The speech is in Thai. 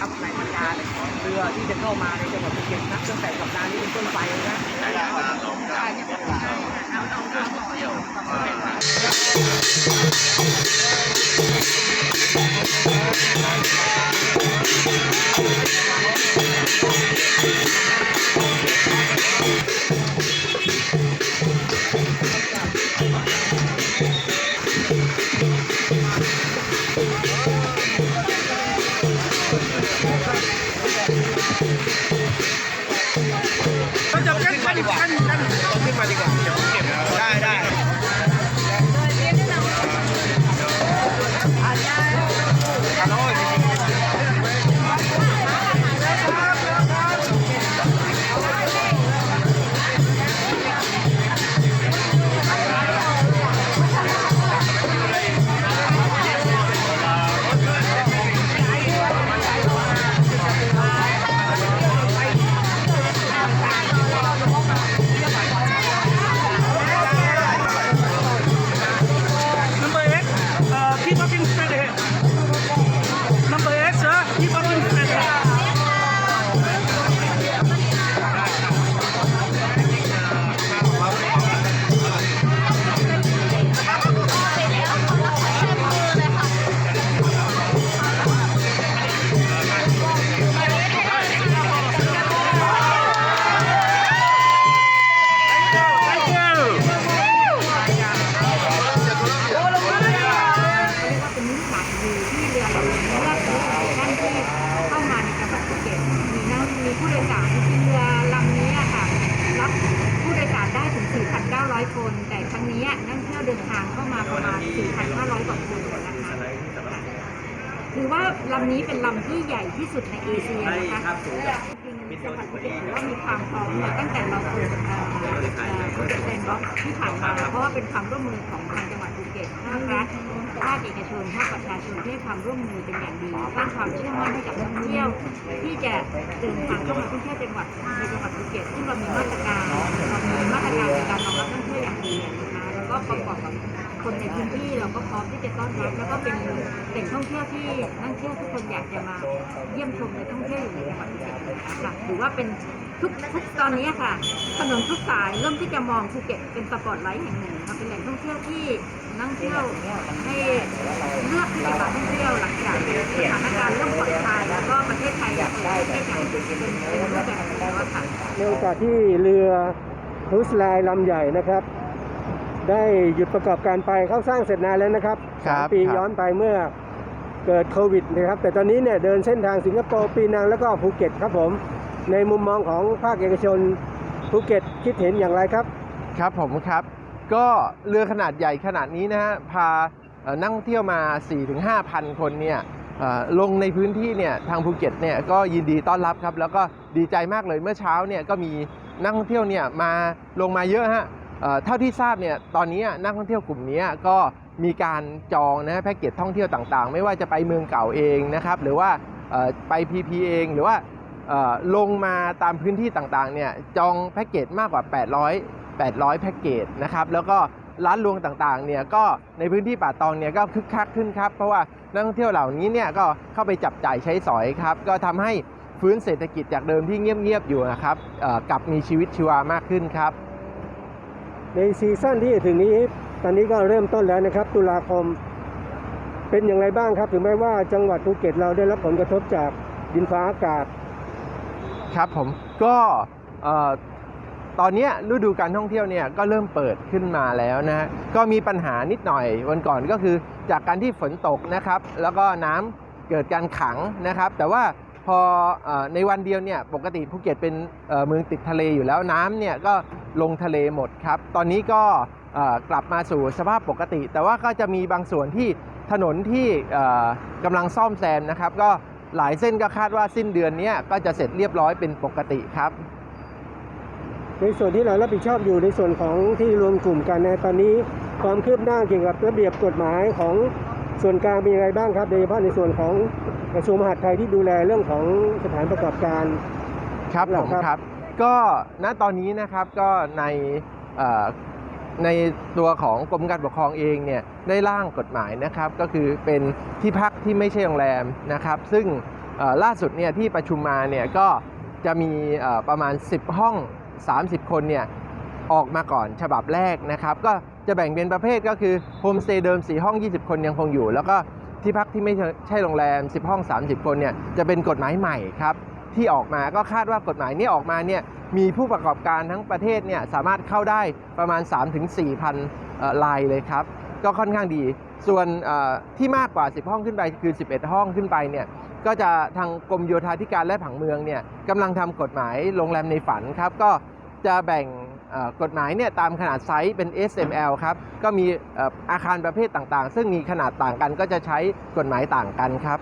ครับในบรรยากาศของเรือที่จะเข้ามาในจังหวัดภูเก็ตนับตั้งแต่สัปดาห์นี้เป็นต้นไปนะใช่ครับใช่ก่อน เอาเนี้นักท่องเที่ยวเดินทางเข้ามาประมาณ 4,500 กว่าคนนะคะถือว่าลำนี้เป็นลำที่ใหญ่ที่สุดในเอเชียนะคะจริงๆจังหวัดภูเก็ตถือว่ามีความพร้อมมาตั้งแต่เราเปิดเอ่อเอ่อโปรเจกต์แซนด์บ็อกที่ผ่านมาเพราะว่าเป็นความร่วมมือของทางจังหวัดภูเก็ตภาครัฐภาคเอกชนภาคประชาชนที่ให้ความร่วมมือเป็นอย่างดีสร้างความเชื่อมั่นให้กับนักท่องเที่ยว ที่จะเดินทางเข้ามาท่องเที่ยวจังหวัดในจังหวัดภูเก็ตซึ่งเรามีมาตรการเรามีมาตรการในการรองรับนักท่องเที่ยวอย่างดีนะคะแล้ ก็ประกอบกับคนในพื้นที่เราก็พร้อมที่จะต้อนรับแล้วก็เป็นแหล่งท่องเที่ยวที่นักท่องเที่ยวทุกคนอยากจะมาเยี่ยมชมและท่องเที่ยวอยู่ในจังหวัดภูเก็ตค่ะถือว่าเป็นทุกทุกตอนนี้ค่ะถนนทุกสายเริ่มที่จะมองภูเก็ตเป็นสปอตไลท์แห่งหนึ่งมาเป็นแหล่งท่องเที่ยวที่นักท่งเที่ยวให้เลือกที่จะมาท่องเที่ยวหลังจากสถานการณ์เริ่มผ่อนคลายแล้วก็ประเทศไทยเปิดประเทศอย่างเป็นเป็นรูปแบบแล้วค่ะในโอกาสที่เรือครูซไลน์ลำใหญ่นะครับ ได้หยุดประกอบการไปเขาสร้างเสร็จนานแล้วนะครับครับ สามปีครับย้อนไปเมื่อเกิดโควิดนะครับ แต่ตอนนี้เนี่ยเดินเส้นทางสิงคโปร์ปีนังแล้วก็ภูเก็ตครับผม ในมุมมองของภาคเอกชนภูเก็ตคิดเห็นอย่างไรครับ ครับผมครับ ก็เรือขนาดใหญ่ขนาดนี้นะฮะพาเอ่อนักท่องเที่ยวมา 4-5,000 คนเนี่ยเอ่อลงในพื้นที่เนี่ยทางภูเก็ตเนี่ยก็ยินดีต้อนรับครับ แล้วก็ดีใจมากเลยเมื่อเช้าเนี่ยก็มีนักท่องเที่ยวเนี่ยมาลงมาเยอะฮะ เท่าที่ทราบเนี่ยตอนนี้นักท่องเที่ยวกลุ่มนี้ก็มีการจองนะฮะแพ็กเกจท่องเที่ยวต่างๆ ไม่ว่าจะไปเมืองเก่าเองนะครับหรือว่าไปพีพีเองหรือว่าลงมาตามพื้นที่ต่างๆเนี่ยจองแพ็กเกจมากกว่า 800 800 แพ็กเกจนะครับแล้วก็ร้านรวงต่างๆเนี่ยก็ในพื้นที่ป่าตองเนี่ยก็คึกคักขึ้นครับเพราะว่านักท่องเที่ยวเหล่านี้เนี่ยก็เข้าไปจับจ่ายใช้สอยครับก็ทำให้ฟื้นเศรษฐกิจจากเดิมที่เงียบๆอยู่นะครับกลับมีชีวิตชีวามากขึ้นครับ ในซีซั่นที่ถึงนี้ ตอนนี้ก็เริ่มต้นแล้วนะครับ ตุลาคมเป็นอย่างไรบ้างครับ ถึงแม้ว่าจังหวัดภูเก็ตเราได้รับผลกระทบจากดินฟ้าอากาศ ครับผมก็ตอนนี้ฤดูการท่องเที่ยวเนี่ยก็เริ่มเปิดขึ้นมาแล้วนะฮะก็มีปัญหานิดหน่อยวันก่อนก็คือจากการที่ฝนตกนะครับ แล้วก็น้ำเกิดการขังนะครับ แต่ว่า อเออในวันเดียวเนี่ยปกติภูเก็ตเป็นเมืองติดทะเลอยู่แล้วน้ำเนี่ยก็ลงทะเลหมดครับ ตอนนี้ก็กลับมาสู่สภาพปกติ แต่ว่าก็จะมีบางส่วนที่ถนนที่กำลังซ่อมแซมนะครับ ก็หลายเส้นก็คาดว่าสิ้นเดือนนี้ก็จะเสร็จเรียบร้อยเป็นปกติครับในส่วนที่เรารับผิดชอบอยู่ในส่วนของที่รวมกลุ่มกันในตอนนี้ความคืบหน้าเกี่ยวกับระเบียบกฎหมายของ ส่วนกลางเป็นยังไงบ้างครับโดยเฉพาะในส่วนของกระทรวงมหาดไทยที่ดูแลเรื่องของสถานประกอบการ ครับเหรผอมครับ ครับ ก็ณตอนนี้นะครับก็ในเอ่อในตัวของกรมการปกครองเองเนี่ยได้ร่างกฎหมายนะครับ ก็คือเป็นที่พักที่ไม่ใช่โรงแรมนะครับ ซึ่งเอ่อล่าสุดเนี่ยที่ประชุมมาเนี่ยก็จะมีเอ่อประมาณ 10 ห้อง 30 คนเนี่ยออกมาก่อนฉบับแรกนะครับ ก็ จะแบ่งเป็นประเภทก็คือโฮมสเตย์เดิม 4 ห้อง 20 คนยังคงอยู่ แล้วก็ที่พักที่ไม่ใช่โรงแรม 10 ห้อง 30 คนเนี่ยจะเป็นกฎหมายใหม่ครับที่ออกมาก็คาดว่ากฎหมายนี้ออกมาเนี่ยมีผู้ประกอบการทั้งประเทศเนี่ยสามารถเข้าได้ประมาณ 3-4พันลายเลยครับ ก็ค่อนข้างดี ส่วนที่มากกว่า 10 ห้องขึ้นไปคือ 11 ห้องขึ้นไปเนี่ยก็จะทางกรมโยธาธิการและผังเมืองเนี่ยกำลังทำกฎหมายโรงแรมในฝันครับ ก็ จะแบ่งกฎหมายเนี่ยตามขนาดไซส์เป็น SML ครับ ก็มีอาคารประเภทต่างๆ ซึ่งมีขนาดต่างกันก็จะใช้กฎหมายต่างกันครับ